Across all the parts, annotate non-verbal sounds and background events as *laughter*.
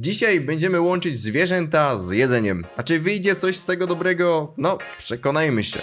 Dzisiaj będziemy łączyć zwierzęta z jedzeniem. A czy wyjdzie coś z tego dobrego? No, przekonajmy się.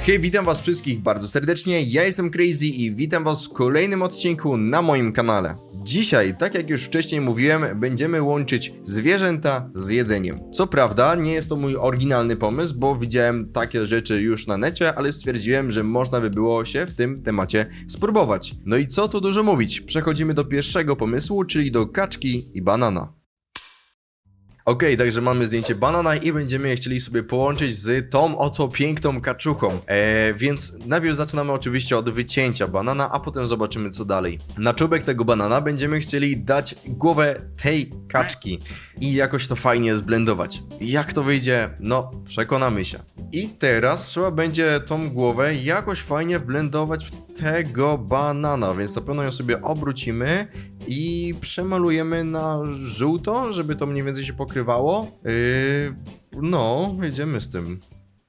Hej, witam was wszystkich bardzo serdecznie, ja jestem Crazy i witam was w kolejnym odcinku na moim kanale. Dzisiaj, tak jak już wcześniej mówiłem, będziemy łączyć zwierzęta z jedzeniem. Co prawda, nie jest to mój oryginalny pomysł, bo widziałem takie rzeczy już na necie, ale stwierdziłem, że można by było się w tym temacie spróbować. No i co tu dużo mówić, przechodzimy do pierwszego pomysłu, czyli do kaczki i banana. Okej, także mamy zdjęcie banana i będziemy je chcieli sobie połączyć z tą oto piękną kaczuchą. Eee, więc najpierw zaczynamy oczywiście od wycięcia banana, a potem zobaczymy co dalej. Na czubek tego banana będziemy chcieli dać głowę tej kaczki i jakoś to fajnie zblendować. Jak to wyjdzie? No, przekonamy się. I teraz trzeba będzie tą głowę jakoś fajnie wblendować w tego banana, więc na pewno ją sobie obrócimy i przemalujemy na żółto, żeby to mniej więcej się pokrywało. Yy, no, jedziemy z tym.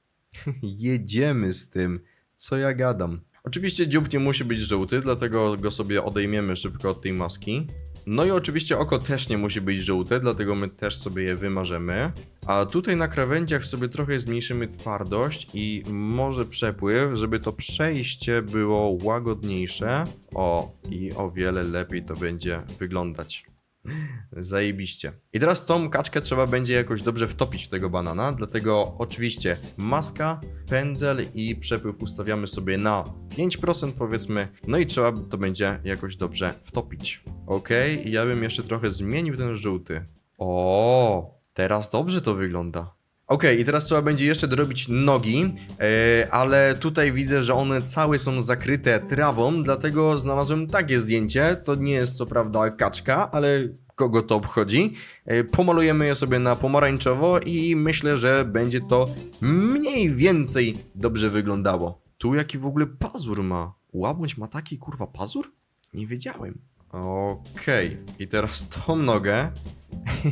*laughs* jedziemy z tym. Co ja gadam? Oczywiście dziób nie musi być żółty, dlatego go sobie odejmiemy szybko od tej maski. No i oczywiście oko też nie musi być żółte, dlatego my też sobie je wymarzymy. A tutaj na krawędziach sobie trochę zmniejszymy twardość i może przepływ, żeby to przejście było łagodniejsze. O, i o wiele lepiej to będzie wyglądać. *laughs* Zajebiście. I teraz tą kaczkę trzeba będzie jakoś dobrze wtopić w tego banana, dlatego oczywiście maska, pędzel i przepływ ustawiamy sobie na 5% powiedzmy, no i trzeba to będzie jakoś dobrze wtopić. Ok, ja bym jeszcze trochę zmienił ten żółty. O, teraz dobrze to wygląda. Okej, i teraz trzeba będzie jeszcze dorobić nogi, e, ale tutaj widzę, że one całe są zakryte trawą, dlatego znalazłem takie zdjęcie. To nie jest co prawda kaczka, ale kogo to obchodzi. E, pomalujemy je sobie na pomarańczowo i myślę, że będzie to mniej więcej dobrze wyglądało. Tu jaki w ogóle pazur ma? Łabędź ma taki kurwa pazur? Nie wiedziałem. Okej, i teraz *laughs* tą nogę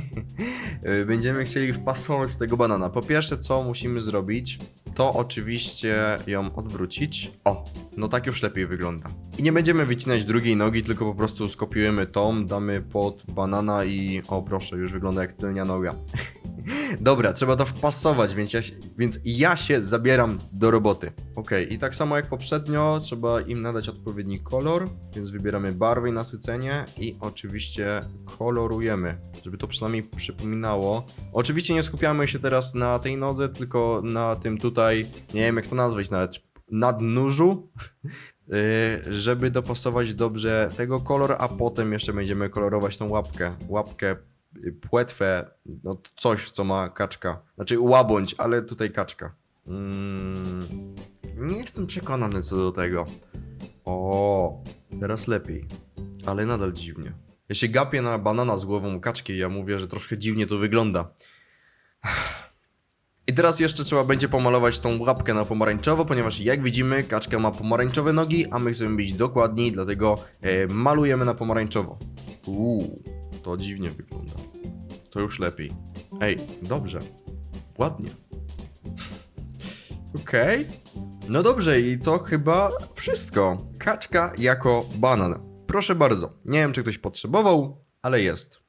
*laughs* będziemy chcieli wpasować z tego banana. Po pierwsze, co musimy zrobić, to oczywiście ją odwrócić. O, no tak już lepiej wygląda. I nie będziemy wycinać drugiej nogi, tylko po prostu skopiujemy tą, damy pod banana i o proszę, już wygląda jak tylnia noga. *laughs* Dobra, trzeba to wpasować, więc ja, się- więc ja się zabieram do roboty. Ok, i tak samo jak poprzednio, trzeba im nadać odpowiedni kolor, więc wybieramy barwę i nasycenie i oczywiście kolorujemy, żeby to przynajmniej przypominało. Oczywiście nie skupiamy się teraz na tej nodze, tylko na tym tutaj, nie wiem jak to nazwać nawet, nadnóżu, yy, *laughs* żeby dopasować dobrze tego kolor, a potem jeszcze będziemy kolorować tą łapkę. Łapkę, y, płetwę, no coś co ma kaczka. Znaczy łabądź, ale tutaj kaczka. Mm, nie jestem przekonany co do tego. O, teraz lepiej. Ale nadal dziwnie. Ja się gapię na banana z głową kaczki, ja mówię, że troszkę dziwnie to wygląda. I teraz jeszcze trzeba będzie pomalować tą łapkę na pomarańczowo, ponieważ jak widzimy, kaczka ma pomarańczowe nogi, a my chcemy być dokładni, dlatego e, malujemy na pomarańczowo. Uuu, to dziwnie wygląda. To już lepiej. Ej, dobrze. Ładnie. Okej. No dobrze, i to chyba wszystko. Kaczka jako banan. Proszę bardzo. Nie wiem, czy ktoś potrzebował, ale jest.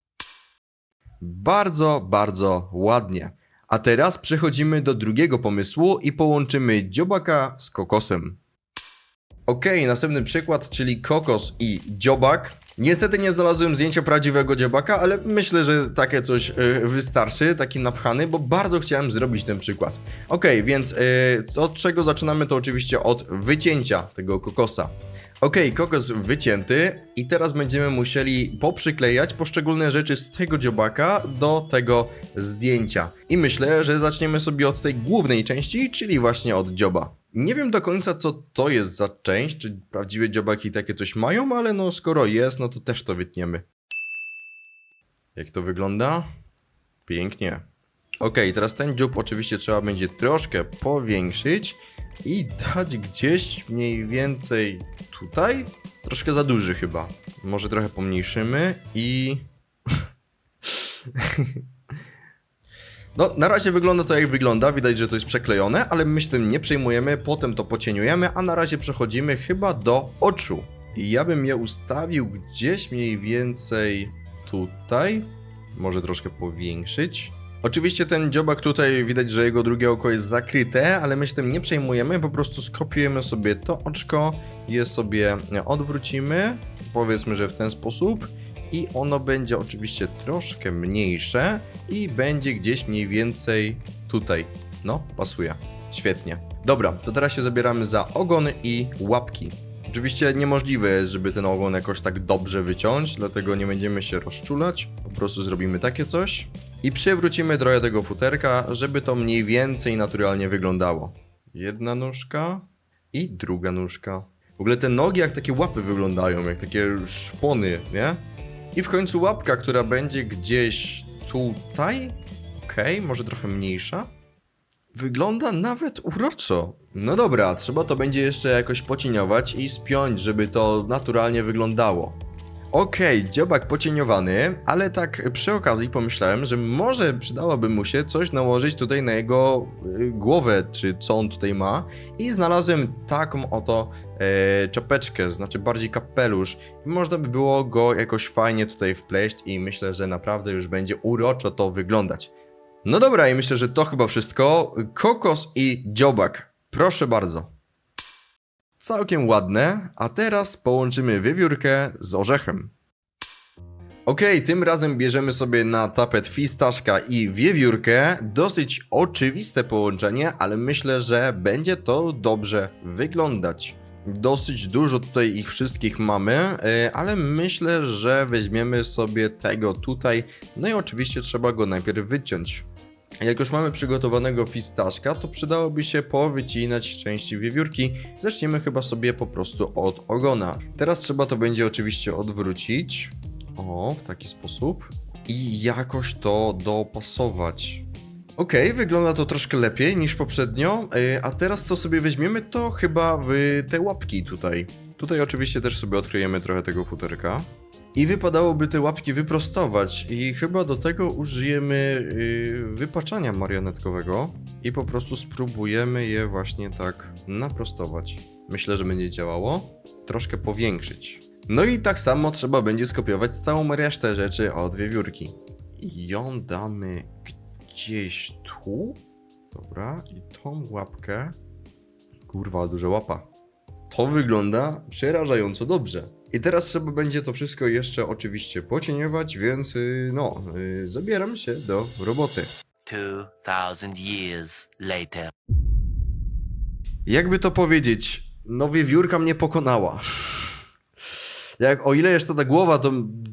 Bardzo, bardzo ładnie. A teraz przechodzimy do drugiego pomysłu i połączymy dziobaka z kokosem. Okej, następny przykład, czyli kokos i dziobak. Niestety nie znalazłem zdjęcia prawdziwego dziobaka, ale myślę, że takie coś y, wystarczy, taki napchany, bo bardzo chciałem zrobić ten przykład. Okej, więc y, od czego zaczynamy to oczywiście od wycięcia tego kokosa. Okej, kokos wycięty i teraz będziemy musieli poprzyklejać poszczególne rzeczy z tego dziobaka do tego zdjęcia. I myślę, że zaczniemy sobie od tej głównej części, czyli właśnie od dzioba. Nie wiem do końca co to jest za część, czy prawdziwe dziobaki takie coś mają, ale no skoro jest, no to też to wytniemy. Jak to wygląda? Pięknie. Okej, teraz ten dziób oczywiście trzeba będzie troszkę powiększyć i dać gdzieś mniej więcej tutaj. Troszkę za duży chyba. Może trochę pomniejszymy i... *laughs* *laughs* No, na razie wygląda to jak wygląda, widać, że to jest przeklejone, ale my się tym nie przejmujemy, potem to pocieniujemy, a na razie przechodzimy chyba do oczu. Ja bym je ustawił gdzieś mniej więcej tutaj, może troszkę powiększyć. Oczywiście ten dziobak tutaj widać, że jego drugie oko jest zakryte, ale my się tym nie przejmujemy, po prostu skopiujemy sobie to oczko, je sobie odwrócimy, powiedzmy, że w ten sposób i ono będzie oczywiście troszkę mniejsze i będzie gdzieś mniej więcej tutaj. No, pasuje. Świetnie. Dobra, to teraz się zabieramy za ogon i łapki. Oczywiście niemożliwe jest, żeby ten ogon jakoś tak dobrze wyciąć, dlatego nie będziemy się rozczulać. Po prostu zrobimy takie coś i przewrócimy trochę tego futerka, żeby to mniej więcej naturalnie wyglądało. Jedna nóżka i druga nóżka. W ogóle te nogi jak takie łapy wyglądają, jak takie szpony, nie? I w końcu łapka, która będzie gdzieś tutaj. Okej, może trochę mniejsza. Wygląda nawet uroczo. No dobra, trzeba to będzie jeszcze jakoś pocieniować i spiąć, żeby to naturalnie wyglądało. Okej, dziobak pocieniowany, ale tak przy okazji pomyślałem, że może przydałoby mu się coś nałożyć tutaj na jego y, głowę, czy co on tutaj ma. I znalazłem taką oto e, czapeczkę, znaczy bardziej kapelusz. I można by było go jakoś fajnie tutaj wpleść i myślę, że naprawdę już będzie uroczo to wyglądać. No dobra, i myślę, że to chyba wszystko. Kokos i dziobak. Proszę bardzo. Całkiem ładne, a teraz połączymy wiewiórkę z orzechem. Okej, tym razem bierzemy sobie na tapet fistaszka i wiewiórkę. Dosyć oczywiste połączenie, ale myślę, że będzie to dobrze wyglądać. Dosyć dużo tutaj ich wszystkich mamy, e, ale myślę, że weźmiemy sobie tego tutaj. No i oczywiście trzeba go najpierw wyciąć. Jak już mamy przygotowanego fistaszka, to przydałoby się powycinać części wiewiórki. Zaczniemy chyba sobie po prostu od ogona. Teraz trzeba to będzie oczywiście odwrócić. O, w taki sposób. I jakoś to dopasować. Okej, wygląda to troszkę lepiej niż poprzednio. Yy, a teraz co sobie weźmiemy, to chyba te łapki tutaj. Tutaj oczywiście też sobie odkryjemy trochę tego futerka. I wypadałoby te łapki wyprostować i chyba do tego użyjemy yy, wypaczania marionetkowego i po prostu spróbujemy je właśnie tak naprostować. Myślę, że będzie działało. Troszkę powiększyć. No i tak samo trzeba będzie skopiować całą resztę rzeczy od wiewiórki. I ją damy gdzieś tu. Dobra, i tą łapkę. Kurwa, duża łapa. To wygląda przerażająco dobrze. I teraz trzeba będzie to wszystko jeszcze oczywiście pocieniować, więc y, no, y, zabieram się do roboty. 2,000 years later. Jakby to powiedzieć, no wiewiórka mnie pokonała. Jak o ile jeszcze ta głowa, to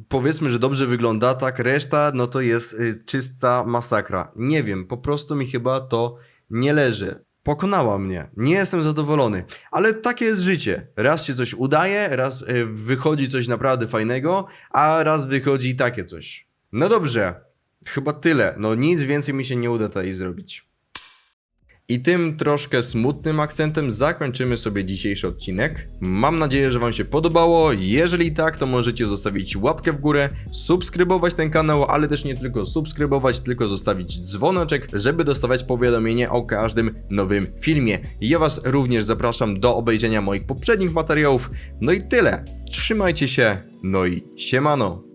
powiedzmy, że dobrze wygląda, tak reszta, no to jest y, czysta masakra. Nie wiem, po prostu mi chyba to nie leży. Pokonała mnie. Nie jestem zadowolony. Ale takie jest życie. Raz się coś udaje, raz y, wychodzi coś naprawdę fajnego, a raz wychodzi takie coś. No dobrze. Chyba tyle. No nic więcej mi się nie uda tutaj zrobić. I tym troszkę smutnym akcentem zakończymy sobie dzisiejszy odcinek. Mam nadzieję, że Wam się podobało. Jeżeli tak, to możecie zostawić łapkę w górę, subskrybować ten kanał, ale też nie tylko subskrybować, tylko zostawić dzwoneczek, żeby dostawać powiadomienie o każdym nowym filmie. Ja Was również zapraszam do obejrzenia moich poprzednich materiałów. No i tyle. Trzymajcie się, no i siemano.